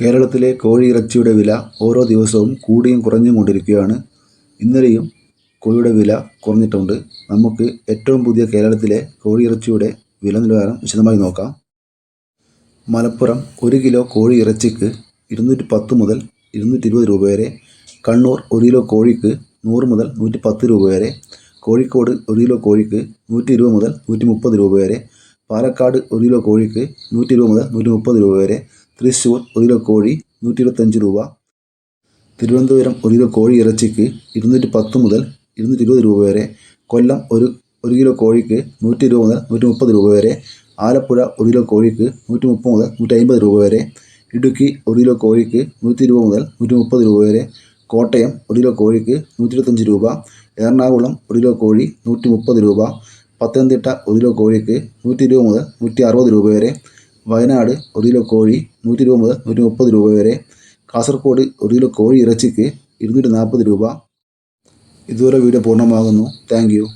കേരളത്തിലെ കോഴിയിറച്ചിയുടെ വില ഓരോ ദിവസവും കൂടിയും കുറഞ്ഞും കൊണ്ടിരിക്കുകയാണ്. ഇന്നലെയും കോഴിയുടെ വില കുറഞ്ഞിട്ടുണ്ട്. നമുക്ക് ഏറ്റവും പുതിയ കേരളത്തിലെ കോഴിയിറച്ചിയുടെ വില നിലവാരം വിശദമായി നോക്കാം. മലപ്പുറം ഒരു കിലോ കോഴി ഇറച്ചിക്ക് ഇരുന്നൂറ്റി പത്ത് മുതൽ ഇരുന്നൂറ്റി ഇരുപത് രൂപ വരെ. കണ്ണൂർ ഒരു കിലോ കോഴിക്ക് നൂറ് മുതൽ നൂറ്റി പത്ത് രൂപ വരെ. കോഴിക്കോട് ഒരു കിലോ കോഴിക്ക് നൂറ്റി ഇരുപത് മുതൽ നൂറ്റി മുപ്പത് രൂപ വരെ. പാലക്കാട് ഒരു കിലോ കോഴിക്ക് നൂറ്റി ഇരുപത് മുതൽ നൂറ്റി മുപ്പത് രൂപ വരെ. തൃശ്ശൂർ ഒരു കിലോ കോഴി നൂറ്റി ഇരുപത്തഞ്ച് രൂപ. തിരുവനന്തപുരം ഒരു കിലോ കോഴി ഇറച്ചിക്ക് ഇരുന്നൂറ്റി പത്ത് മുതൽ ഇരുന്നൂറ്റി ഇരുപത് രൂപ വരെ. കൊല്ലം ഒരു ഒരു കിലോ കോഴിക്ക് നൂറ്റി ഇരുപത് മുതൽ നൂറ്റി മുപ്പത് രൂപ വരെ. ആലപ്പുഴ ഒരു കിലോ കോഴിക്ക് നൂറ്റി മുപ്പത് മുതൽ നൂറ്റി അമ്പത് രൂപ വരെ. ഇടുക്കി ഒരു കിലോ കോഴിക്ക് നൂറ്റി ഇരുപത് മുതൽ നൂറ്റി മുപ്പത് രൂപ വരെ. കോട്ടയം ഒരു കിലോ കോഴിക്ക് നൂറ്റി ഇരുപത്തഞ്ച് രൂപ. എറണാകുളം ഒരു കിലോ കോഴി നൂറ്റി മുപ്പത് രൂപ. പത്തനംതിട്ട ഒരു കിലോ കോഴിക്ക് നൂറ്റി ഇരുപത് മുതൽ നൂറ്റി അറുപത് രൂപ വരെ. വയനാട് ഒരു കിലോ കോഴി നൂറ്റി ഇരുപത് മുതൽ നൂറ്റി മുപ്പത് രൂപ വരെ. കാസർഗോഡ് ഒരു കിലോ കോഴി ഇറച്ചിക്ക് ഇരുന്നൂറ്റി നാൽപ്പത് രൂപ. ഇതുവരെ വീഡിയോ പൂർണമാകുന്നു. Thank you.